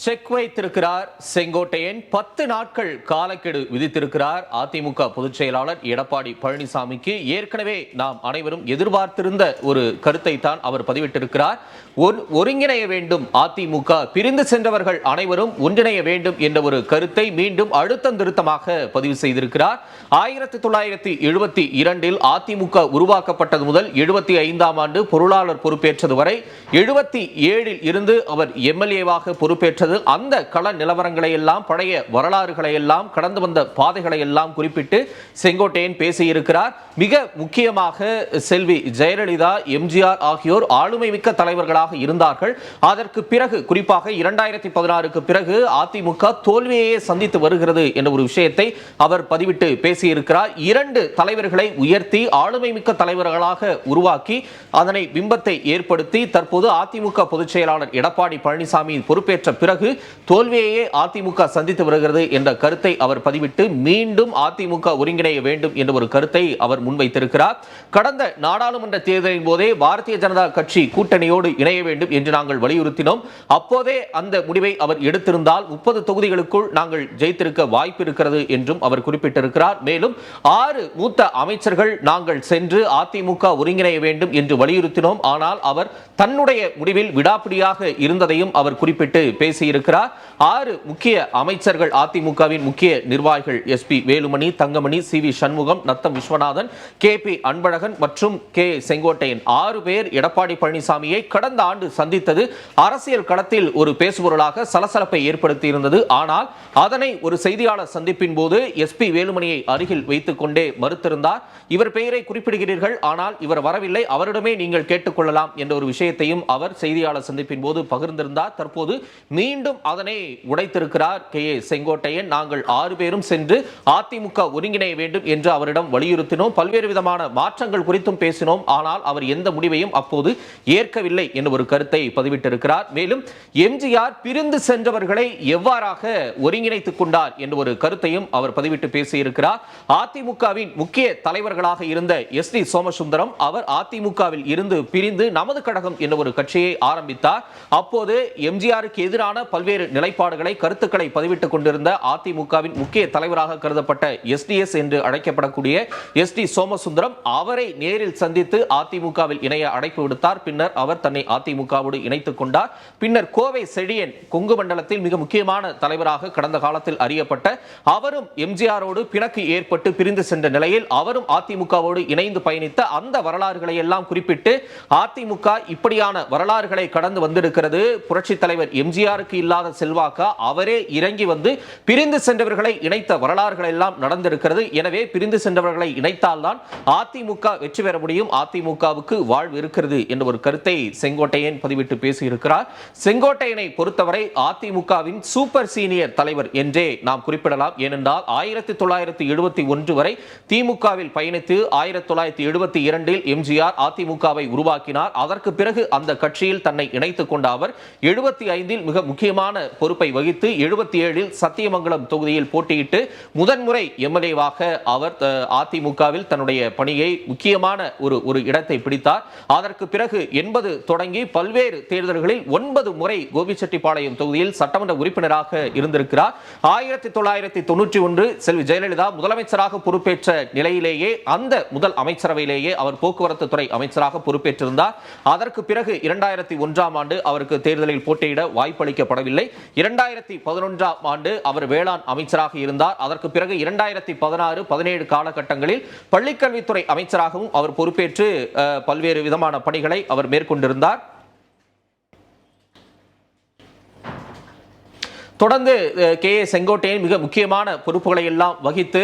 Check வைத்திருக்கிறார் செங்கோட்டையன். பத்து நாட்கள் காலக்கெடு விதித்திருக்கிறார். அதிமுக பொதுச் செயலாளர் எடப்பாடி பழனிசாமிக்கு ஏற்கனவே நாம் அனைவரும் எதிர்பார்த்திருந்த ஒரு கருத்தை தான் அவர் பதிவிட்டிருக்கிறார். ஒரு- ஒருங்கிணைய வேண்டும். அதிமுக பிரிந்து சென்றவர்கள் அனைவரும் ஒன்றிணைய வேண்டும் என்ற ஒரு கருத்தை மீண்டும் அழுத்தம் திருத்தமாக பதிவு செய்திருக்கிறார். ஆயிரத்தி தொள்ளாயிரத்தி எழுபத்தி இரண்டில் அதிமுக உருவாக்கப்பட்டது முதல் எழுபத்தி ஐந்தாம் ஆண்டு பொருளாளர் பொறுப்பேற்றது வரை எழுபத்தி ஏழில் இருந்து அவர் எம்எல்ஏவாக பொறுப்பேற்றது அந்த கள நிலவரங்களை எல்லாம் பழைய வரலாறுகளை எல்லாம் கடந்து வந்த பாதைகளை எல்லாம் குறிப்பிட்டு செங்கோட்டையன் பேசியிருக்கிறார். மிக முக்கியமாக செல்வி ஜெயலலிதா எம்ஜிஆர் ஆகியோர் ஆளுமை மிக்க தலைவர்களாக இருந்தார்கள். அதற்கு பிறகு குறிப்பாக இரண்டாயிரத்தி பதினாறுக்கு பிறகு அதிமுக தோல்வியையே சந்தித்து வருகிறது என்ற ஒரு விஷயத்தை அவர் பதிவிட்டு பேசியிருக்கிறார். இரண்டு தலைவர்களை உயர்த்தி ஆளுமை மிக்க தலைவர்களாக உருவாக்கி அதனை பிம்பத்தை ஏற்படுத்தி தற்போது அதிமுக பொதுச் செயலாளர் எடப்பாடி பழனிசாமி பொறுப்பேற்ற பிறகு பிறகு தோல்வியையே அதிமுக சந்தித்து வருகிறது என்ற கருத்தை அவர் பதிவிட்டு மீண்டும் அதிமுக ஒருங்கிணைய வேண்டும் என்ற ஒரு கருத்தை அவர் முன்வைத்திருக்கிறார். கடந்த நாடாளுமன்ற தேர்தலின் போதே பாரதிய ஜனதா கட்சி கூட்டணியோடு இணைய வேண்டும் என்று நாங்கள் வலியுறுத்தினோம். அப்போதே அந்த முடிவை அவர் எடுத்திருந்தால் முப்பது தொகுதிகளுக்குள் நாங்கள் ஜெயித்திருக்க வாய்ப்பு இருக்கிறது என்றும் அவர் குறிப்பிட்டிருக்கிறார். மேலும் ஆறு மூத்த அமைச்சர்கள் நாங்கள் சென்று அதிமுக ஒருங்கிணைய வேண்டும் என்று வலியுறுத்தினோம். ஆனால் அவர் தன்னுடைய முடிவில் விடாப்பிடியாக இருந்ததையும் அவர் குறிப்பிட்டு பேசிய இருக்கிறார் ஆறு முக்கிய அமைச்சர்கள் அதிமுகவின் முக்கிய நிர்வாகிகள் S P Velumani Thangamani C V Shanmugam Natham Viswanathan K P Anbalagan மற்றும் கே செங்கோட்டையன். ஆறு பேர் எடப்பாடி பழனிசாமியை கடந்த ஆண்டு சந்தித்தது அரசியல் களத்தில் ஒரு பேசுபொருளாக சலசலப்பை ஏற்படுத்தியிருந்தது. ஆனால் அதனை ஒரு செய்தியாளர் சந்திப்பின் போது எஸ் பி வேலுமணியை அருகில் வைத்துக் கொண்டே மறுத்திருந்தார். இவர் பெயரை குறிப்பிடுகிறீர்கள் ஆனால் இவர் வரவில்லை. அவரிடமே நீங்கள் கேட்டுக்கொள்ளலாம் என்ற ஒரு விஷயத்தையும் அவர் செய்தியாளர் சந்திப்பின் போது பகிர்ந்திருந்தார். தற்போது மீண்டும் மீண்டும் அதனை உடைத்திருக்கிறார் கே ஏ செங்கோட்டையன். நாங்கள் ஆறு பேரும் சென்று அதிமுக ஒருங்கிணைய வேண்டும் என்று அவரிடம் வலியுறுத்தினோம். பல்வேறு விதமான மாற்றங்கள் குறித்தும் பேசினோம். ஆனால் அவர் எந்த முடிவையும் அப்போது ஏற்கவில்லை என்று ஒரு கருத்தை பதிவிட்டிருக்கிறார். மேலும் எம்ஜிஆர் பிரிந்து சென்றவர்களை எவ்வாறாக ஒருங்கிணைத்துக் கொண்டார் என்ற ஒரு கருத்தையும் அவர் பதிவிட்டு பேசியிருக்கிறார். அதிமுகவின் முக்கிய தலைவர்களாக இருந்த எஸ் டி சோமசுந்தரம் அவர் அதிமுகவில் இருந்து பிரிந்து நமது கழகம் என்ற ஒரு கட்சியை ஆரம்பித்தார். அப்போது எம்ஜிஆருக்கு எதிரான பல்வேறு நிலைப்பாடுகளை கருத்துக்களை பதிவிட்டுக் கொண்டிருந்த அதிமுகவின் முக்கிய தலைவராக கருதப்பட்ட எஸ்டிஎஸ் என்று அழைக்கப்படக்கூடிய எஸ் டி சோமசுந்தரம் அவரை நேரில் சந்தித்து அதிமுகவில் இணைய அழைப்பு விடுத்தார். பின்னர் அவர் தன்னை அதிமுகவோடு இணைத்துக் கொண்டார். பின்னர் கோவை செழியன் கொங்கு மண்டலத்தில் மிக முக்கியமான தலைவராக கடந்த காலத்தில் அறியப்பட்ட அவரும் எம்ஜிஆரோடு பிணக்கு ஏற்பட்டு பிரிந்து சென்ற நிலையில் அவரும் அதிமுகவோடு இணைந்து பயணித்த அந்த வரலாறுகளை எல்லாம் குறிப்பிட்டு அதிமுக இப்படியான வரலாறுகளை கடந்து வந்திருக்கிறது. புரட்சி தலைவர் எம்ஜிஆருக்கு இல்லாத செல்வாக்கா? அவரே இறங்கி வந்து பிரிந்து சென்றவர்களை இணைத்த வரலாறுகள் எல்லாம் நடந்திருக்கிறது. எனவே பிரிந்து சென்றவர்களை இணைத்தால்தான் அதிமுக வெற்றி பெற முடியும். அதிமுகவுக்கு வாழ்வு இருக்கிறது என்ற ஒரு கருத்தை செங்கோட்டையன் பதிவிட்டு பேசியிருக்கிறார். செங்கோட்டையனை பொறுத்தவரை அதிமுகவின் சூப்பர் சீனியர் தலைவர் என்றே நாம் குறிப்பிடலாம். ஏனென்றால் ஆயிரத்தி தொள்ளாயிரத்தி எழுபத்தி ஒன்று வரை திமுகவில் பயணித்து ஆயிரத்தி தொள்ளாயிரத்தி எழுபத்தி இரண்டில் எம்ஜிஆர் அதிமுகவை உருவாக்கினார். அதற்கு பிறகு அந்த கட்சியில் தன்னை இணைத்துக் கொண்ட அவர் எழுபத்தி ஐந்தில் மிக முக்கிய முக்கியமான பொறுப்பை வகித்து எழுபத்தி ஏழில் சத்தியமங்கலம் தொகுதியில் போட்டியிட்டு முதன்முறை எம்எல்ஏவாக அவர் அதிமுகவில் தன்னுடைய பணியை முக்கியமான ஒரு ஒரு இடத்தை பிடித்தார். அதற்கு பிறகு எண்பது தொடங்கி பல்வேறு தேர்தல்களில் ஒன்பது முறை கோபிச்செட்டிப்பாளையம் தொகுதியில் சட்டமன்ற உறுப்பினராக இருந்திருக்கிறார். ஆயிரத்தி தொள்ளாயிரத்தி தொன்னூற்றி ஒன்று செல்வி ஜெயலலிதா முதலமைச்சராக பொறுப்பேற்ற நிலையிலேயே அந்த முதல் அமைச்சரவையிலேயே அவர் போக்குவரத்து துறை அமைச்சராக பொறுப்பேற்றிருந்தார். அதற்கு பிறகு இரண்டாயிரத்தி ஒன்றாம் ஆண்டு அவருக்கு தேர்தலில் போட்டியிட வாய்ப்பளிக்கப்பட வாய்ப்பளிக்கப்படவில்லை இரண்டாயிரத்தி பதினொன்றாம் ஆண்டு அவர் வேளாண் அமைச்சராக இருந்தார். அதற்கு பிறகு இரண்டாயிரத்தி பதினாறு பதினேழு காலகட்டங்களில் பள்ளிக்கல்வித்துறை அமைச்சராகவும் அவர் பொறுப்பேற்று பல்வேறு விதமான பணிகளை அவர் மேற்கொண்டிருந்தார். தொடர்ந்து கே ஏ செங்கோட்டையன் மிக முக்கியமான பொறுப்புகளை எல்லாம் வகித்து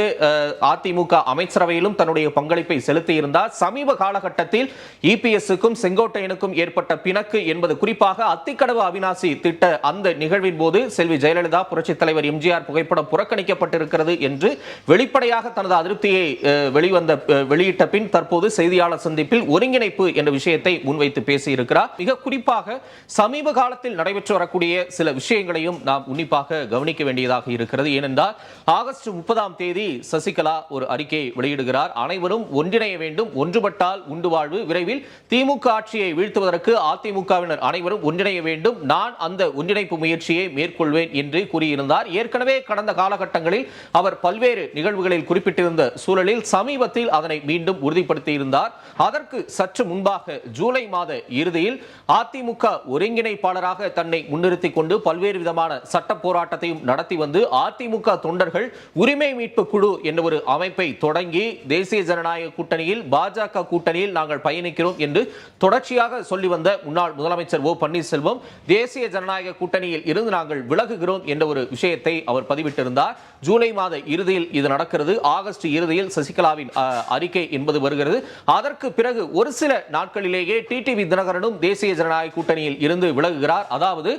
அதிமுக அமைச்சரவையிலும் தன்னுடைய பங்களிப்பை செலுத்தியிருந்தார். சமீப காலகட்டத்தில் இபிஎஸ்க்கும் செங்கோட்டையனுக்கும் ஏற்பட்ட பிணக்கு என்பது குறிப்பாக அத்திக்கடவு அவினாசி திட்ட அந்த நிகழ்வின் போது செல்வி ஜெயலலிதா புரட்சித் தலைவர் எம்ஜிஆர் புகைப்படம் புறக்கணிக்கப்பட்டிருக்கிறது என்று வெளிப்படையாக தனது அதிருப்தியை அஹ், வெளிவந்த வெளியிட்ட பின் தற்போது செய்தியாளர் சந்திப்பில் ஒருங்கிணைப்பு என்ற விஷயத்தை முன்வைத்து பேசியிருக்கிறார். மிக குறிப்பாக சமீப காலத்தில் நடைபெற்று வரக்கூடிய சில விஷயங்களையும் நாம் உன்னி உன்னிப்பாக கவனிக்க வேண்டியதாக இருக்கிறது. ஏனென்றால் ஆகஸ்ட் முப்பதாம் தேதி சசிகலா ஒரு அறிக்கையை வெளியிடுகிறார். அனைவரும் ஒன்றிணைய வேண்டும். ஒன்றுபட்டால் உண்டு வாழ்வு. விரைவில் திமுக ஆட்சியை வீழ்த்துவதற்கு அதிமுகவினர் அனைவரும் ஒன்றிணைய வேண்டும். நான் அந்த ஒன்றிணைப்பு முயற்சியை மேற்கொள்வேன் என்று கூறியிருந்தார். ஏற்கனவே கடந்த காலகட்டங்களில் அவர் பல்வேறு நிகழ்வுகளில் குறிப்பிட்டிருந்த சூழலில் சமீபத்தில் அதனை மீண்டும் உறுதிப்படுத்தியிருந்தார். அதற்கு சற்று முன்பாக ஜூலை மாத இறுதியில் அதிமுக ஒருங்கிணைப்பாளராக தன்னை முன்னிறுத்திக் கொண்டு பல்வேறு விதமான சட்ட போராட்டத்தையும் நடத்தி வந்து அதிமுக தொண்டர்கள் உரிமை மீட்பு குழு என்ற ஒரு அமைப்பை தொடங்கி தேசிய ஜனநாயக கூட்டணியில் பாஜக கூட்டணியில் நாங்கள் பயணிக்கிறோம் என்று தொடர்ச்சியாக சொல்லி வந்த முன்னாள் முதலமைச்சர் ஓ பன்னீர்செல்வம் தேசிய ஜனநாயக கூட்டணியில் இருந்து நாங்கள் விலகுகிறோம் என்ற ஒரு விஷயத்தை அவர் பதிவிட்டிருந்தார். ஜூலை மாத இறுதியில் இது நடக்கிறது. ஆகஸ்ட் இறுதியில் சசிகலாவின் அறிக்கை என்பது வருகிறது. அதற்கு பிறகு ஒரு சில நாட்களிலேயே டிடிவி தினகரனும் தேசிய ஜனநாயக கூட்டணியில் இருந்து விலகுகிறார். அதாவது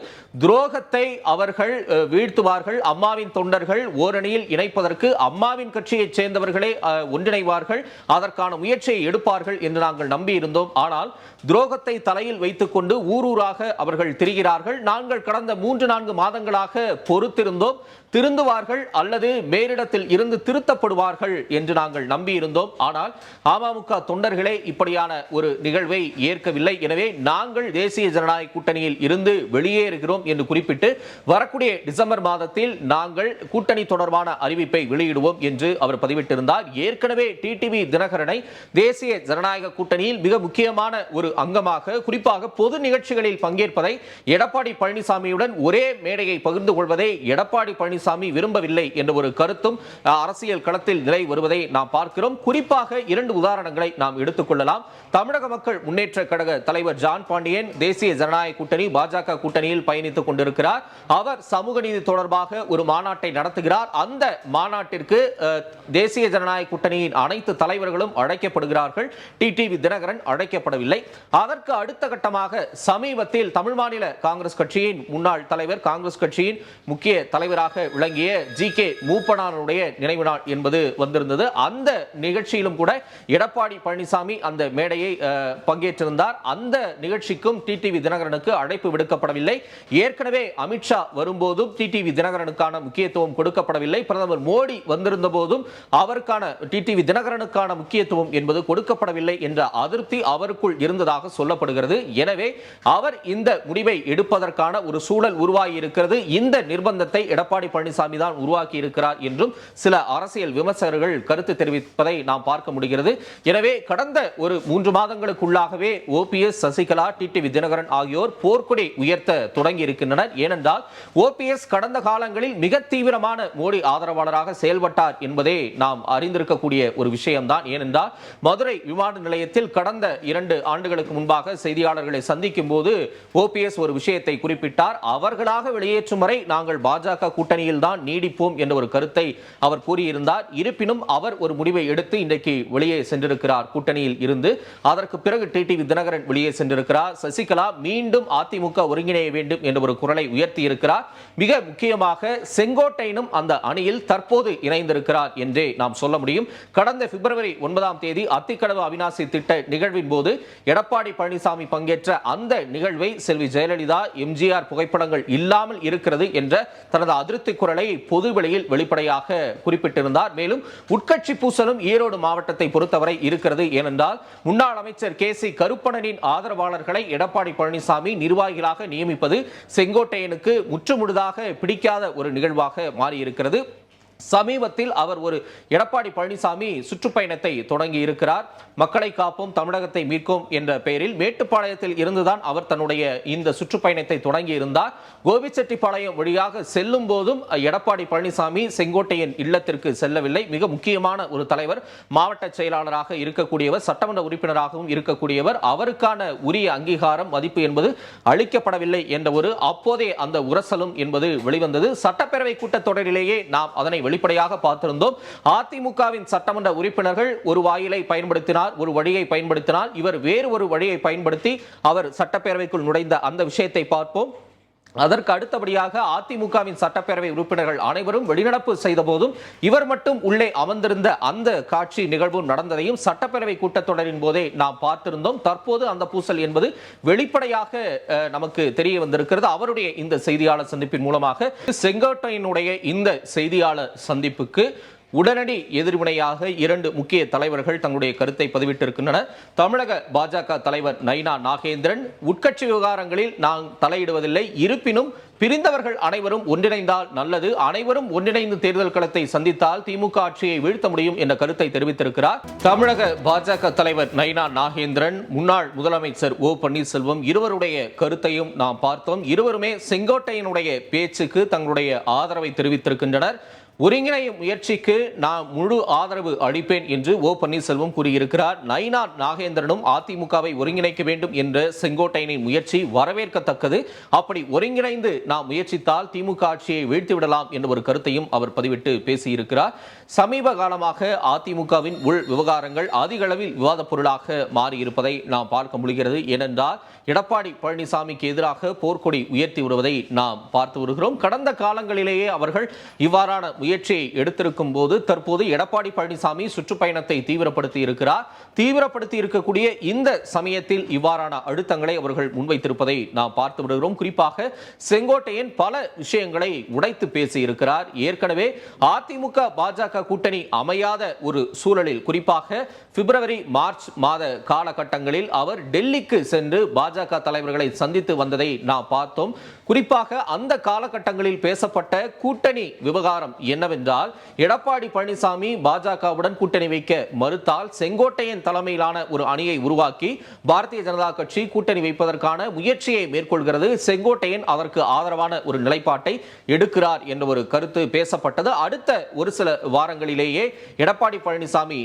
துரோகத்தை அவர்கள் வீழ்த்துவார்கள். அம்மாவின் தொண்டர்கள் ஓரணியில் இணைப்பதற்கு அம்மாவின் கட்சியைச் சேர்ந்தவர்களே ஒன்றிணைவார்கள். அதற்கான முயற்சியை எடுப்பார்கள் என்று நாங்கள் நம்பி இருந்தோம் ஆனால் துரோகத்தை தலையில் வைத்துக்கொண்டு ஊரூராக அவர்கள் திரிகிறார்கள். நாங்கள் கடந்த மூன்று நான்கு மாதங்களாக பொறுத்திருந்தோம். திருந்துவார்கள் அல்லது மேலிடத்தில் இருந்து திருத்தப்படுவார்கள் என்று நாங்கள் நம்பியிருந்தோம். ஆனால் அமமுக தொண்டர்களே இப்படியான ஒரு நிகழ்வை ஏற்கவில்லை. எனவே நாங்கள் தேசிய ஜனநாயக கூட்டணியில் இருந்து வெளியேறுகிறோம் என்று குறிப்பிட்டு வரக்கூடிய டிசம்பர் மாதத்தில் நாங்கள் கூட்டணி தொடர்பான அறிவிப்பை வெளியிடுவோம் என்று அவர் பதிவிட்டிருந்தார். ஏற்கனவே டிடிவி தினகரனை தேசிய ஜனநாயக கூட்டணியில் மிக முக்கியமான ஒரு அங்கமாக குறிப்பாக பொது நிகழ்ச்சிகளில் பங்கேற்பதை எடப்பாடி பழனிசாமியுடன் ஒரே மேடையை பகிர்ந்து கொள்வதை எடப்பாடி பழனிசாமி பழனிசாமி விரும்பவில்லை என்ற ஒரு கருத்தும் அரசியல் களத்தில் நிலை வருவதை நாம் பார்க்கிறோம். குறிப்பாக இரண்டு உதாரணங்களை நாம் எடுத்துக்கொள்ளலாம் தமிழக மக்கள் முன்னேற்ற கழக தலைவர் ஜான் பாண்டியன் தேசிய ஜனநாயக கூட்டணி பாஜக கூட்டணியில் பயணித்துக் கொண்டிருக்கிறார். அவர் சமூக நீதி தொடர்பாக ஒரு மாநாட்டை நடத்துகிறார். அந்த மாநாட்டிற்கு தேசிய ஜனநாயக கூட்டணியின் அனைத்து தலைவர்களும் அழைக்கப்படுகிறார்கள். டிடிவி தினகரன் அழைக்கப்படவில்லை. அதற்கு அடுத்த கட்டமாக சமீபத்தில் தமிழ் மாநில காங்கிரஸ் கட்சியின் முன்னாள் தலைவர் காங்கிரஸ் கட்சியின் முக்கிய தலைவராக விளங்கிய ஜி கே மூப்பனாருடைய நினைவு நாள் என்பது வந்திருந்தது. அந்த நிகழ்ச்சியிலும் கூட எடப்பாடி பழனிசாமி அந்த மேடையை பங்கேற்றிருந்தார். அந்த நிகழ்ச்சிக்கும் டிடிவி தினகரனுக்கு அழைப்பு விடுக்கப்படவில்லை. ஏற்கனவே அமித்ஷா வரும்போதும் டிடிவி தினகரனுக்கான முக்கியத்துவம் கொடுக்கப்படவில்லை. பிரதமர் மோடி வந்திருந்த போதும் அவருக்கான டிடிவி தினகரனுக்கான முக்கியத்துவம் என்பது கொடுக்கப்படவில்லை என்ற அதிருப்தி அவருக்குள் இருந்ததாக சொல்லப்படுகிறது. எனவே அவர் இந்த முடிவை எடுப்பதற்கான ஒரு சூழல் உருவாகி இருக்கிறது. இந்த நிர்பந்தத்தை எடப்பாடி பழனிசாமி தான் உருவாக்கி இருக்கிறார் என்றும் சில அரசியல் விமர்சகர்கள் கருத்து தெரிவிப்பதை நாம் பார்க்க முடிகிறது. எனவே கடந்த ஒரு மூன்று மாதங்களுக்குள்ளாகவே ஓபிஎஸ் சசிகலா டிடிவி தினகரன் ஆகியோர் போர்க்கொடி உயர்த்த தொடங்கி இருக்கின்றனர் ஏனென்றால் ஓபிஎஸ் கடந்த காலங்களில் மிக தீவிரமான மோடி ஆதரவாளராக செயல்பட்டார் என்பதே நாம் அறிந்திருக்கக்கூடிய ஒரு விஷயம்தான். ஏனென்றால் மதுரை விமான நிலையத்தில் கடந்த இரண்டு ஆண்டுகளுக்கு முன்பாக செய்தியாளர்களை சந்திக்கும் போது ஓபிஎஸ் ஒரு விஷயத்தை குறிப்பிட்டார். அவர்களாக வெளியேற்றும் வரை நாங்கள் பாஜக கூட்டணி கூட்டணியில் தான் நீடிப்போம் என்ற ஒரு கருத்தை அவர் கூறியிருந்தார். இருப்பினும் அவர் ஒரு முடிவை எடுத்து இன்றைக்கு வெளியே சென்றிருக்கிறார். கூட்டணியில் இருந்து அதற்கு பிறகு டிடிவி தினகரன் வெளியே சென்றிருக்கிறார். சசிகலா மீண்டும் அதிமுக ஒருங்கிணைய வேண்டும் என்ற ஒரு குரலை உயர்த்தி இருக்கிறார் மிக முக்கியமாக செங்கோட்டையனும் அந்த அணியில் தற்போது இணைந்திருக்கிறார் என்றே நாம் சொல்ல முடியும். கடந்த பிப்ரவரி ஒன்பதாம் தேதி அத்திக்கடவு அவினாசி திட்ட நிகழ்வின் போது எடப்பாடி பழனிசாமி பங்கேற்ற அந்த நிகழ்வை செல்வி ஜெயலலிதா எம்ஜிஆர் புகைப்படங்கள் இல்லாமல் இருக்கிறது என்ற தனது அதிருப்தி குரலை பொதுவெளியில் வெளிப்படையாக குறிப்பிட்டிருந்தார். மேலும் உட்கட்சி பூசலும் ஈரோடு மாவட்டத்தை பொறுத்தவரை இருக்கிறது ஏனென்றால் முன்னாள் அமைச்சர் கே சி கருப்பணனின் ஆதரவாளர்களை எடப்பாடி பழனிசாமி நிர்வாகிகளாக நியமிப்பது செங்கோட்டையனுக்கு முற்றுமுழுதாக பிடிக்காத ஒரு நிகழ்வாக மாறியிருக்கிறது. சமீபத்தில் அவர் ஒரு எடப்பாடி பழனிசாமி சுற்றுப்பயணத்தை தொடங்கி இருக்கிறார். மக்களை காப்போம் தமிழகத்தை மீட்கும் என்ற பெயரில் மேட்டுப்பாளையத்தில் இருந்துதான் அவர் தன்னுடைய இந்த சுற்றுப்பயணத்தை தொடங்கி இருந்தார். கோபிச்செட்டிப்பாளையம் வழியாக செல்லும் போதும் எடப்பாடி பழனிசாமி செங்கோட்டையின் இல்லத்திற்கு செல்லவில்லை. மிக முக்கியமான ஒரு தலைவர் மாவட்ட செயலாளராக இருக்கக்கூடியவர் சட்டமன்ற உறுப்பினராகவும் இருக்கக்கூடியவர். அவருக்கான உரிய அங்கீகாரம் மதிப்பு என்பது அளிக்கப்படவில்லை என்ற ஒரு அப்போதே அந்த உரசலும் என்பது வெளிவந்தது. சட்டப்பேரவை கூட்டத்தொடரிலேயே நாம் அதனை வெளிப்படையாக பார்த்திருந்தோம். அதிமுகவின் சட்டமன்ற உறுப்பினர்கள் ஒரு வாயிலை பயன்படுத்தினார் ஒரு வழியை பயன்படுத்தினார். இவர் வேறு ஒரு வழியை பயன்படுத்தி அவர் சட்டப்பேரவைக்குள் நுழைந்த அந்த விஷயத்தை பார்ப்போம். அதற்கு அடுத்தபடியாக அதிமுகவின் சட்டப்பேரவை உறுப்பினர்கள் அனைவரும் வெளிநடப்பு செய்த போதும் இவர் மட்டும் உள்ளே அமர்ந்திருந்த அந்த காட்சி நிகழ்வும் நடந்ததையும் சட்டப்பேரவை கூட்டத்தொடரின் போதே நாம் பார்த்திருந்தோம். தற்போது அந்த பூசல் என்பது வெளிப்படையாக அஹ், நமக்கு தெரிய வந்திருக்கிறது. அவருடைய இந்த செய்தியாளர் சந்திப்பின் மூலமாக செங்கோட்டையினுடைய இந்த செய்தியாளர் சந்திப்புக்கு உடனடி எதிர்வினையாக இரண்டு முக்கிய தலைவர்கள் தங்களுடைய கருத்தை பதிவிட்டிருக்கின்றனர். தமிழக பாஜக தலைவர் நைனா நாகேந்திரன் உட்கட்சி விவகாரங்களில் நான் தலையிடுவதில்லை. இருப்பினும் பிரிந்தவர்கள் அனைவரும் ஒன்றிணைந்தால் நல்லது. அனைவரும் ஒன்றிணைந்து தேர்தல் களத்தை சந்தித்தால் திமுக ஆட்சியை வீழ்த்த முடியும் என்ற கருத்தை தெரிவித்திருக்கிறார். தமிழக பாஜக தலைவர் நைனா நாகேந்திரன் முன்னாள் முதலமைச்சர் ஓ பன்னீர்செல்வம் இருவருடைய கருத்தையும் நாம் பார்த்தோம். இருவருமே செங்கோட்டையனுடைய பேச்சுக்கு தங்களுடைய ஆதரவை தெரிவித்திருக்கின்றனர். ஒருங்கிணைய முயற்சிக்கு நான் முழு ஆதரவு அளிப்பேன் என்று ஓ பன்னீர்செல்வம் கூறியிருக்கிறார். நயினார் நாகேந்திரனும் அதிமுகவை ஒருங்கிணைக்க வேண்டும் என்ற செங்கோட்டையனின் முயற்சி வரவேற்கத்தக்கது. அப்படி ஒருங்கிணைந்து நாம் முயற்சித்தால் திமுக ஆட்சியை வீழ்த்திவிடலாம் என்ற ஒரு கருத்தையும் அவர் பதிவிட்டு பேசியிருக்கிறார். சமீப காலமாக அதிமுகவின் உள் விவகாரங்கள் அதிக அளவில் விவாதப் பொருளாக மாறியிருப்பதை நாம் பார்க்க முடிகிறது. ஏனென்றால் எடப்பாடி பழனிசாமிக்கு எதிராக போர்க்கொடி உயர்த்தி வருவதை நாம் பார்த்து வருகிறோம். கடந்த காலங்களிலேயே அவர்கள் இவ்வாறான முயற்சியை எடுத்திருக்கும் போது தற்போது எடப்பாடி பழனிசாமி சுற்றுப்பயணத்தை தீவிரப்படுத்தி இருக்கிறார். தீவிரப்படுத்தி இருக்கக்கூடிய இந்த சமயத்தில் இவ்வாறான அழுத்தங்களை அவர்கள் முன்வைத்திருப்பதை நாம் பார்த்து வருகிறோம். குறிப்பாக செங்கோட்டையன் பல விஷயங்களை உடைத்து பேசி இருக்கிறார். ஏற்கனவே அதிமுக பாஜக கூட்டணி அமையாத ஒரு சூழலில் குறிப்பாக பிப்ரவரி மார்ச் மாத காலகட்டங்களில் அவர் டெல்லிக்கு சென்று பாஜக தலைவர்களை சந்தித்து வந்ததை நாம் பார்த்தோம் குறிப்பாக அந்த காலகட்டங்களில் பேசப்பட்ட கூட்டணி விவகாரம் என்னவென்றால் எடப்பாடி பழனிசாமி பாஜகவுடன் கூட்டணி வைக்க மறுத்தால் செங்கோட்டையன் தலைமையிலான ஒரு அணியை உருவாக்கி பாரதிய ஜனதா கட்சி கூட்டணி வைப்பதற்கான முயற்சியை மேற்கொள்கிறது செங்கோட்டையன் அதற்கு ஆதரவான ஒரு நிலைப்பாட்டை எடுக்கிறார் என்ற ஒரு கருத்து பேசப்பட்டது அடுத்த ஒரு சில வாரங்களிலேயே எடப்பாடி பழனிசாமி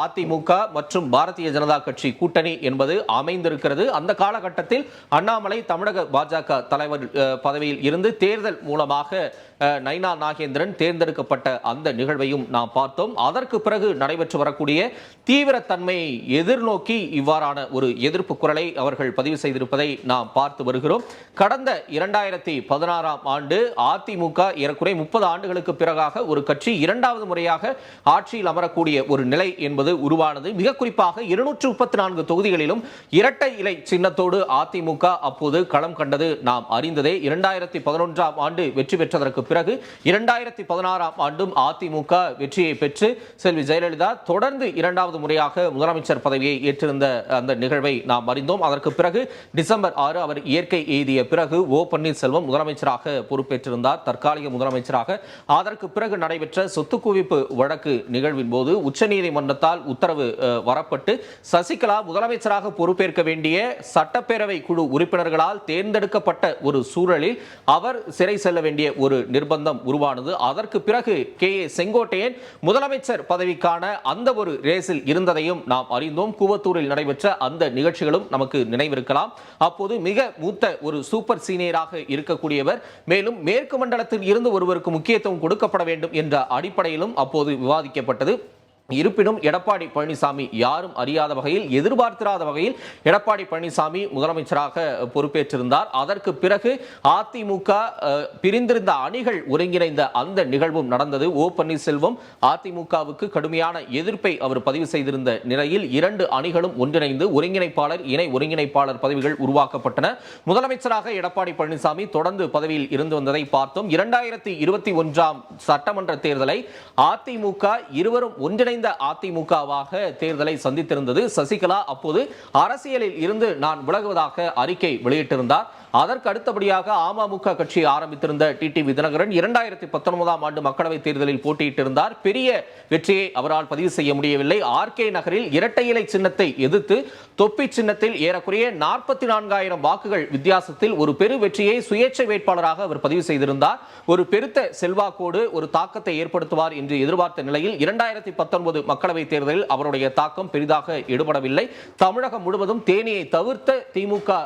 அதிமுக அதிமுக மற்றும் பாரதிய ஜனதா கட்சி கூட்டணி என்பது அமைந்திருக்கிறது. அந்த காலகட்டத்தில் அண்ணாமலை தமிழக பாஜக தலைவர் பதவியில் இருந்து தேர்தல் மூலமாக நைனா நாகேந்திரன் தேர்ந்தெடுக்கப்பட்ட அந்த நிகழ்வையும் நாம் பார்த்தோம். அதற்கு பிறகு நடைபெற்று வரக்கூடிய தீவிரத்தன்மையை எதிர்நோக்கி இவ்வாறான ஒரு எதிர்ப்பு குரலை அவர்கள் பதிவு செய்திருப்பதை நாம் பார்த்து வருகிறோம். கடந்த இரண்டாயிரத்தி பதினாறாம் ஆண்டு அதிமுக ஏறக்குறை முப்பது ஆண்டுகளுக்கு பிறகாக ஒரு கட்சி இரண்டாவது முறையாக ஆட்சியில் அமரக்கூடிய ஒரு நிலை என்பது உருவானது. மிக குறிப்பாக இருநூற்று முப்பத்தி நான்கு தொகுதிகளிலும் இரட்டை இலை சின்னத்தோடு அதிமுக அப்போது களம் கண்டது நாம் அறிந்ததே. இரண்டாயிரத்தி பதினொன்றாம் ஆண்டு வெற்றி பெற்றதற்கு பிறகு இரண்டாயிரத்தி பதினாறாம் ஆண்டும் அதிமுக வெற்றியை பெற்று செல்வி ஜெயலலிதா தொடர்ந்து இரண்டாவது முறையாக முதலமைச்சர் பதவியை ஏற்றிருந்த அந்த நிகழ்வை நாம் அறிந்தோம். அதற்கு பிறகு டிசம்பர் ஆறு அவர் இயற்கை எய்திய பிறகு ஓ பன்னீர்செல்வம் முதலமைச்சராக பொறுப்பேற்றிருந்தார். தற்காலிக முதலமைச்சராக. அதற்கு பிறகு நடைபெற்ற சொத்து குவிப்பு வழக்கு நிகழ்வின் போது உச்சநீதிமன்றத்தால் உத்தரவு வரப்பட்டு சசிகலா முதலமைச்சராக பொறுப்பேற்க வேண்டிய சட்டப்பேரவை குழு உறுப்பினர்களால் தேர்ந்தெடுக்கப்பட்ட ஒரு சூழலில் அவர் சிறை செல்ல வேண்டிய ஒரு நிர்பந்தம் உருவானது. அதற்கு பிறகு கே. ஏ. செங்கோட்டையன் முதலமைச்சர் பதவிக்கான அந்த ஒரு ரேஸில் இருந்ததையும் நாம் அறிந்தோம். கூவத்தூரில் நடைபெற்ற அந்த நிகழ்ச்சிகளும் நமக்கு நினைவிருக்கலாம். அப்போது மிக மூத்த ஒரு சூப்பர் சீனியராக இருக்கக்கூடியவர் மேலும் மேற்கு மண்டலத்தில் இருந்து ஒருவருக்கு முக்கியத்துவம் கொடுக்கப்பட வேண்டும் என்ற அடிப்படையிலும் அப்போது விவாதிக்கப்பட்டது. இருப்பினும் எடப்பாடி பழனிசாமி யாரும் அறியாத வகையில் எதிர்பார்த்திராத வகையில் எடப்பாடி பழனிசாமி முதலமைச்சராக பொறுப்பேற்றிருந்தார். அதற்கு பிறகு அதிமுக பிரிந்திருந்த அணிகள் ஒருங்கிணைந்த அந்த நிகழ்வும் நடந்தது. ஓ பன்னீர்செல்வம் அதிமுகவுக்கு கடுமையான எதிர்ப்பை அவர் பதிவு செய்திருந்த நிலையில் இரண்டு அணிகளும் ஒன்றிணைந்து ஒருங்கிணைப்பாளர் இணை ஒருங்கிணைப்பாளர் பதவிகள் உருவாக்கப்பட்டன. முதலமைச்சராக எடப்பாடி பழனிசாமி தொடர்ந்து பதவியில் இருந்து வந்ததை பார்த்தோம். இரண்டாயிரத்தி இருபத்தி ஒன்றாம் சட்டமன்ற தேர்தலை அதிமுக இருவரும் ஒன்றிணைந்து அதிமுகவாக தேர்தலை சந்தித்திருந்தது சசிகலா. அப்போது அரசியலில் இருந்து நான் விலகுவதாக அறிக்கை வெளியிட்டிருந்தார். அதற்கு அடுத்தபடியாக அமமுக கட்சி ஆரம்பித்திருந்த டிடிவி தினகரன் இரண்டாயிரத்தி பத்தொன்பதாம் ஆண்டு மக்களவைத் தேர்தலில் போட்டியிட்டிருந்தார். பெரிய வெற்றியை அவரால் பதிவு செய்ய முடியவில்லை. ஆர்கே நகரில் இரட்டை இலை சின்னத்தை எதிர்த்து தொப்பி சின்னத்தில் ஏறக்குறைய நாற்பத்தி நான்காயிரம் வாக்குகள் வித்தியாசத்தில் ஒரு பெரு வெற்றியை சுயேட்சை வேட்பாளராக அவர் பதிவு செய்திருந்தார். ஒரு பெருத்த செல்வாக்கோடு ஒரு தாக்கத்தை ஏற்படுத்துவார் என்று எதிர்பார்த்த நிலையில் இரண்டாயிரத்தி பத்தொன்பது மக்களவைத் தேர்தலில் அவருடைய தாக்கம் பெரிதாக ஈடுபடவில்லை தமிழகம் முழுவதும் தேனியை தவிர்த்த திமுக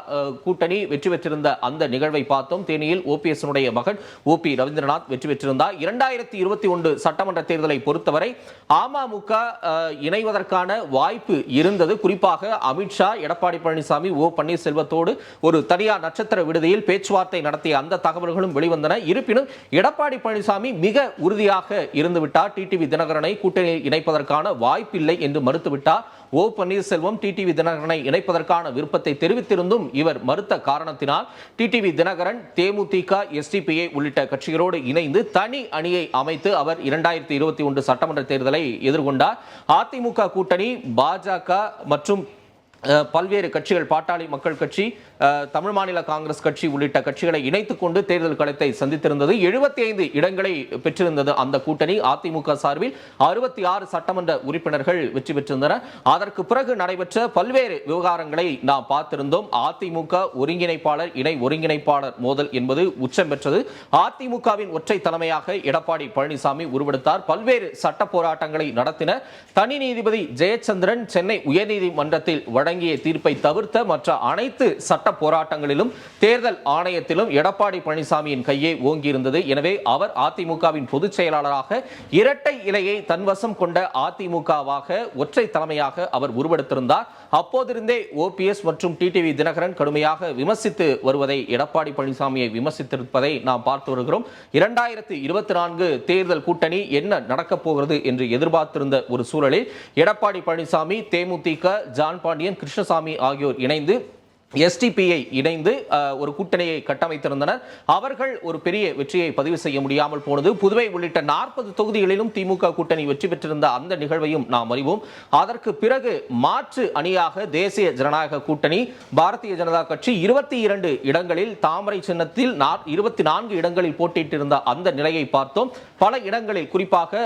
கூட்டணி வெற்றி பெற்றிருந்த பெற்றிருந்த அந்த நிகழ்வை பார்த்தோம். தேனியில் ஓபிஎஸ் மகன் ஓ பி ரவீந்திரநாத் வெற்றி பெற்றிருந்தார். இரண்டாயிரத்தி இருபத்தி ஒன்று சட்டமன்ற தேர்தலை பொறுத்தவரை அமமுக இணைவதற்கான வாய்ப்பு இருந்தது. குறிப்பாக அமித்ஷா எடப்பாடி பழனிசாமி ஓ பன்னீர்செல்வத்தோடு ஒரு தனியார் நட்சத்திர விடுதியில் பேச்சுவார்த்தை நடத்திய அந்த தகவல்களும் வெளிவந்தன. இருப்பினும் எடப்பாடி பழனிசாமி மிக உறுதியாக இருந்துவிட்டார். டிடிவி தினகரனை கூட்டணியில் இணைப்பதற்கான வாய்ப்பில்லை என்று மறுத்துவிட்டார். ஓ பன்னீர்செல்வம் டிடிவி தினகரனை இணைப்பதற்கான விருப்பத்தை தெரிவித்திருந்தும் இவர் மறுத்த காரணத்தினால் டிடிவி தினகரன் தேமுதிக எஸ்டிபிஐ உள்ளிட்ட கட்சிகளோடு இணைந்து தனி அணியை அமைத்து அவர் இரண்டாயிரத்தி இருபத்தி ஒன்று சட்டமன்ற தேர்தலை எதிர்கொண்டார். அதிமுக கூட்டணி பாஜக மற்றும் பல்வேறு கட்சிகள் பாட்டாளி மக்கள் கட்சி தமிழ் மாநில காங்கிரஸ் கட்சி உள்ளிட்ட கட்சிகளை இணைத்துக் கொண்டு தேர்தல் களத்தை சந்தித்திருந்தது. எழுபத்தி ஐந்து இடங்களை பெற்றிருந்தது அந்த கூட்டணி. அதிமுக சார்பில் அறுபத்தி ஆறு சட்டமன்ற உறுப்பினர்கள் வெற்றி பெற்றிருந்தனர். அதற்கு பிறகு நடைபெற்ற பல்வேறு விவகாரங்களை நாம் பார்த்திருந்தோம். அதிமுக ஒருங்கிணைப்பாளர் இணை ஒருங்கிணைப்பாளர் மோதல் என்பது உச்சம் பெற்றது. அதிமுகவின் ஒற்றை தலைமையாக எடப்பாடி பழனிசாமி உருவெடுத்தார். பல்வேறு சட்ட போராட்டங்களை நடத்தினர் தனி நீதிபதி ஜெயச்சந்திரன் சென்னை உயர்நீதிமன்றத்தில் வழங்கிய தீர்ப்பை தவிர்த்த மற்ற அனைத்து சட்ட போராட்டங்களிலும் தேர்தல் ஆணையத்திலும் எடப்பாடி பழனிசாமியின் கையே ஓங்கியிருந்தது. எனவே அவர் அதிமுகவின் பொதுச் செயலாளராக இரட்டை இலையை தன்வசம் கொண்ட அதிமுகவாக ஒற்றை தலைமையாக அவர் உருவெடுத்திருந்தார். அப்போதிருந்தே ஓபிஎஸ் மற்றும் டிடிவி தினகரன் கடுமையாக விமர்சித்து வருவதை எடப்பாடி பழனிசாமியை விமர்சித்திருப்பதை நாம் பார்த்து வருகிறோம். இரண்டாயிரத்தி இருபத்தி நான்கு தேர்தல் கூட்டணி என்ன நடக்கப் போகிறது என்று எதிர்பார்த்திருந்த ஒரு சூழலில் எடப்பாடி பழனிசாமி தேமுதிக ஜான் பாண்டியன் கிருஷ்ணசாமி ஆகியோர் இணைந்து எஸ்டிபிஐ இணைந்து ஒரு கூட்டணியை கட்டமைத்திருந்தனர். அவர்கள் ஒரு பெரிய வெற்றியை பதிவு செய்ய முடியாமல் போனது. புதுவை உள்ளிட்ட நாற்பது தொகுதிகளிலும் திமுக கூட்டணி வெற்றி பெற்றிருந்த அந்த நிகழ்வையும் நாம் அறிவோம். அதற்கு பிறகு மாற்று அணியாக தேசிய ஜனநாயக கூட்டணி பாரதிய ஜனதா கட்சி இருபத்தி இரண்டு இடங்களில் தாமரை சின்னத்தில் இருபத்தி நான்கு இடங்களில் போட்டியிட்டிருந்த அந்த நிலையை பார்த்தோம். பல இடங்களில் குறிப்பாக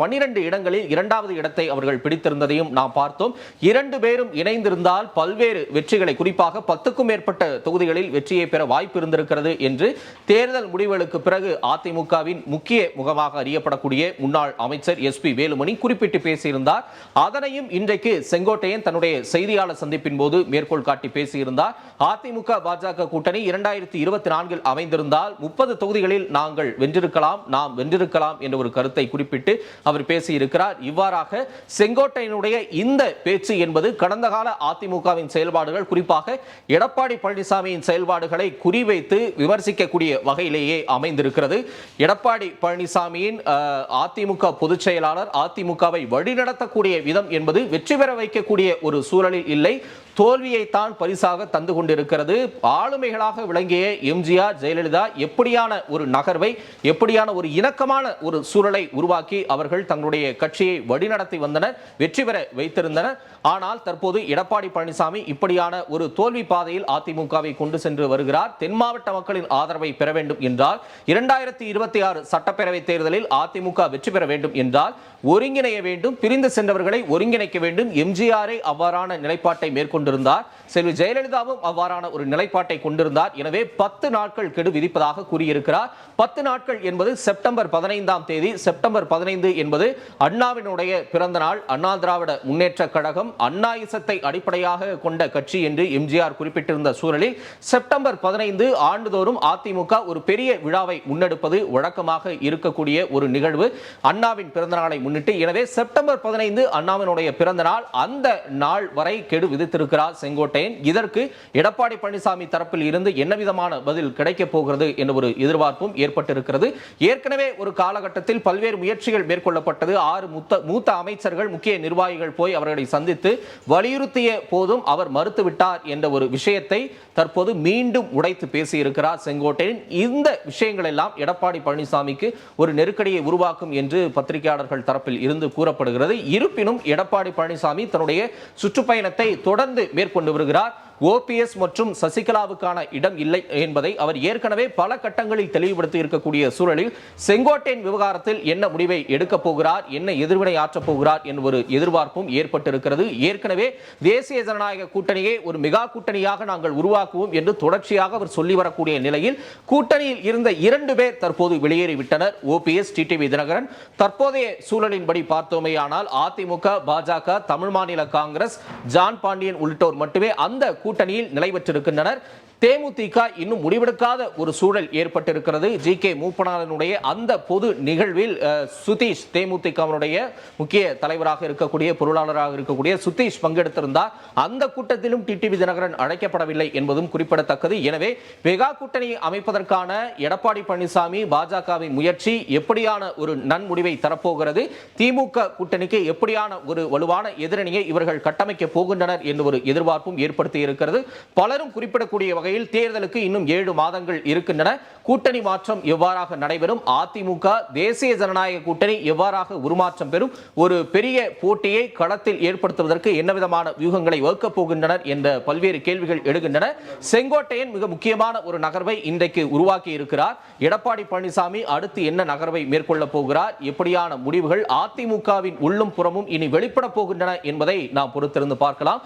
பன்னிரண்டு இடங்களில் இரண்டாவது இடத்தை அவர்கள் பிடித்திருந்ததையும் நாம் பார்த்தோம். இரண்டு பேரும் இணைந்திருந்தால் பல்வேறு வெற்றிகளை குறிப்பாக பத்துக்கும் மேற்பட்ட தொகுதிகளில் வெற்றியை பெற வாய்ப்பு இருந்திருக்கிறது என்று தேர்தல் முடிவுகளுக்கு பிறகு அதிமுகவின் முக்கிய முகமாக அறியப்படக்கூடிய முன்னாள் அமைச்சர் எஸ் பி வேலுமணி குறிப்பிட்டு பேசியிருந்தார். அதனையும் இன்றைக்கு செங்கோட்டையன் தன்னுடைய செய்தியாளர் சந்திப்பின் போது மேற்கோள் காட்டி பேசியிருந்தார். அதிமுக பாஜக கூட்டணி இரண்டாயிரத்தி இருபத்தி நான்கில் அமைந்திருந்தால் முப்பது தொகுதிகளில் நாங்கள் வென்றிருக்கலாம் நாம் வென்றிருக்கலாம் என்ற ஒரு கருத்தை குறிப்பிட்டு அவர் பேசியிருக்கிறார். இவ்வாறாக செங்கோட்டையனுடைய இந்த பேச்சு என்பது கடந்த கால அதிமுகவின் செயல்பாடுகள் குறிப்பாக எடப்பாடி பழனிசாமியின் செயல்பாடுகளை குறிவைத்து விமர்சிக்கக்கூடிய வகையிலேயே அமைந்திருக்கிறது. எடப்பாடி பழனிசாமியின் அதிமுக பொதுச் செயலாளர் அதிமுகவை வழிநடத்தக்கூடிய விதம் என்பது வெற்றி பெற வைக்கக்கூடிய ஒரு சூழலில் இல்லை. தோல்வியைத்தான் பரிசாக தந்து கொண்டிருக்கிறது. ஆளுமைகளாக விளங்கிய எம்ஜிஆர் ஜெயலலிதா எப்படியான ஒரு நகர்வை எப்படியான ஒரு இணக்கமான ஒரு சூழலை உருவாக்கி அவர்கள் தங்களுடைய கட்சியை வழிநடத்தி வந்தனர் வெற்றி பெற வைத்திருந்தனர். ஆனால் தற்போது எடப்பாடி பழனிசாமி இப்படியான ஒரு தோல்வி பாதையில் அதிமுகவை கொண்டு சென்று வருகிறார். தென் மாவட்ட மக்களின் ஆதரவை பெற வேண்டும் என்றால் இரண்டாயிரத்தி இருபத்தி ஆறு சட்டப்பேரவை தேர்தலில் அதிமுக வெற்றி பெற வேண்டும் என்றால் ஒருங்கிணைய வேண்டும் பிரிந்து சென்றவர்களை ஒருங்கிணைக்க வேண்டும். எம்ஜிஆரை அவ்வாறான நிலைப்பாட்டை மேற்கொண்டிருந்தார். செல்வி ஜெயலலிதாவும் அவ்வாறான ஒரு நிலைப்பாட்டை கொண்டிருந்தார். எனவே பத்து நாட்கள் கெடு விதிப்பதாக கூறியிருக்கிறார். பத்து நாட்கள் என்பது செப்டம்பர் பதினைந்தாம் தேதி. செப்டம்பர் பதினைந்து என்பது அண்ணாவினுடைய பிறந்த நாள் அண்ணா திராவிட முன்னேற்ற கழகம். அண்ணாயிசத்தை அடிப்படையாக கொண்ட கட்சி என்று எம்ஜிஆர் குறிப்பிட்டிருந்த சூழலில் செப்டம்பர் பதினைந்து ஆண்டுதோறும் அதிமுக ஒரு பெரிய விழாவை முன்னெடுப்பது வழக்கமாக இருக்கக்கூடிய ஒரு நிகழ்வு. அண்ணாவின் பிறந்தநாளை முன்னிட்டு எனவே செப்டம்பர் பதினைந்து அண்ணாவினுடைய பிறந்த நாள் அந்த நாள் வரை கெடு விதித்திருக்கிறார் செங்கோட்டையன். இதற்கு எடப்பாடி பழனிசாமி தரப்பில் இருந்து என்ன விதமான பதில் கிடைக்கப் போகிறது என்ற ஒரு எதிர்பார்ப்பும் ஏற்பட்டிருக்கிறது. ஏற்கனவே ஒரு காலகட்டத்தில் பல்வேறு முயற்சிகள் மேற்கொள்ளப்பட்டது. ஆறு மூத்த மூத்த அமைச்சர்கள் முக்கிய நிர்வாகிகள் போய் அவர்களை சந்தித்து வலியுறுத்திய போதும் அவர் மறுத்துவிட்டார் என்ற ஒரு விஷயத்தை தற்போது மீண்டும் உடைத்து பேசியிருக்கிறார் செங்கோட்டையன். இந்த விஷயங்கள் எல்லாம் எடப்பாடி பழனிசாமிக்கு ஒரு நெருக்கடியை உருவாக்கும் என்று பத்திரிகையாளர்கள் தரப்பில் இருந்து கூறப்படுகிறது. இருப்பினும் எடப்பாடி பழனிசாமி தன்னுடைய சுற்றுப்பயணத்தை தொடர்ந்து மேற்கொண்டு வருகிறார். ஓபிஎஸ் மற்றும் சசிகலாவுக்கான இடம் இல்லை என்பதை அவர் ஏற்கனவே பல கட்டங்களில் தெளிவுபடுத்தி இருக்கக்கூடிய சூழலில் செங்கோட்டையன் விவகாரத்தில் என்ன முடிவை எடுக்கப் போகிறார் என்ன எதிர்வினை ஆற்றப் போகிறார் என்ற ஒரு எதிர்பார்ப்பும் ஏற்பட்டிருக்கிறது. ஏற்கனவே தேசிய ஜனநாயக கூட்டணியை ஒரு மெகா கூட்டணியாக நாங்கள் உருவாக்குவோம் என்று தொடர்ச்சியாக அவர் சொல்லி வரக்கூடிய நிலையில் கூட்டணியில் இருந்த இரண்டு பேர் தற்போது வெளியேறிவிட்டனர். OPS TTV Dinakaran. தற்போதைய சூழலின்படி பார்த்தோமேயானால் அதிமுக பாஜக தமிழ் மாநில காங்கிரஸ் ஜான் பாண்டியன் உள்ளிட்டோர் மட்டுமே அந்த கூட்டணியில் நிலை பெற்றிருக்கின்றனர் தேமுதிக இன்னும் முடிவெடுக்காத ஒரு சூழல் ஏற்பட்டிருக்கிறது. ஜி. கே. மூப்பனாரனுடைய அந்த பொது நிகழ்வில் சுதீஷ் தேமுதிகவனுடைய முக்கிய தலைவராக இருக்கக்கூடிய பொருளாளராக இருக்கக்கூடிய சுதீஷ் பங்கெடுத்திருந்தார். அந்த கூட்டத்திலும் டிடிவி தினகரன் அழைக்கப்படவில்லை என்பதும் குறிப்பிடத்தக்கது. எனவே மெகா கூட்டணி அமைப்பதற்கான எடப்பாடி பழனிசாமி பாஜகவின் முயற்சி எப்படியான ஒரு நன்முடிவை தரப்போகிறது? திமுக கூட்டணிக்கு எப்படியான ஒரு வலுவான எதிரணியை இவர்கள் கட்டமைக்க போகின்றனர் என்று ஒரு எதிர்பார்ப்பும் ஏற்படுத்தி இருக்கிறது. பலரும் குறிப்பிடக்கூடிய வகை வகையில் தேர்தலுக்கு இன்னும் ஏழு மாதங்கள் இருக்கின்றன. கூட்டணி மாற்றம் எவ்வாறாக நடைபெறும்? அதிமுக தேசிய ஜனநாயக கூட்டணி எவ்வாறாக உருமாற்றம் பெறும்? ஒரு பெரிய போட்டியை களத்தில் ஏற்படுத்துவதற்கு என்ன விதமான வியூகங்களை வகுக்கப் போகின்றனர் என்ற பல்வேறு கேள்விகள் எழுகின்றன. செங்கோட்டையன் மிக முக்கியமான ஒரு நகர்வை இன்றைக்கு உருவாக்கி இருக்கிறார். எடப்பாடி பழனிசாமி அடுத்து என்ன நகர்வை மேற்கொள்ள போகிறார்? எப்படியான முடிவுகள்? அதிமுகவின் உள்ளும் புறமும் இனி வெளிப்பட போகின்றன என்பதை நாம் பொறுத்திருந்து பார்க்கலாம்.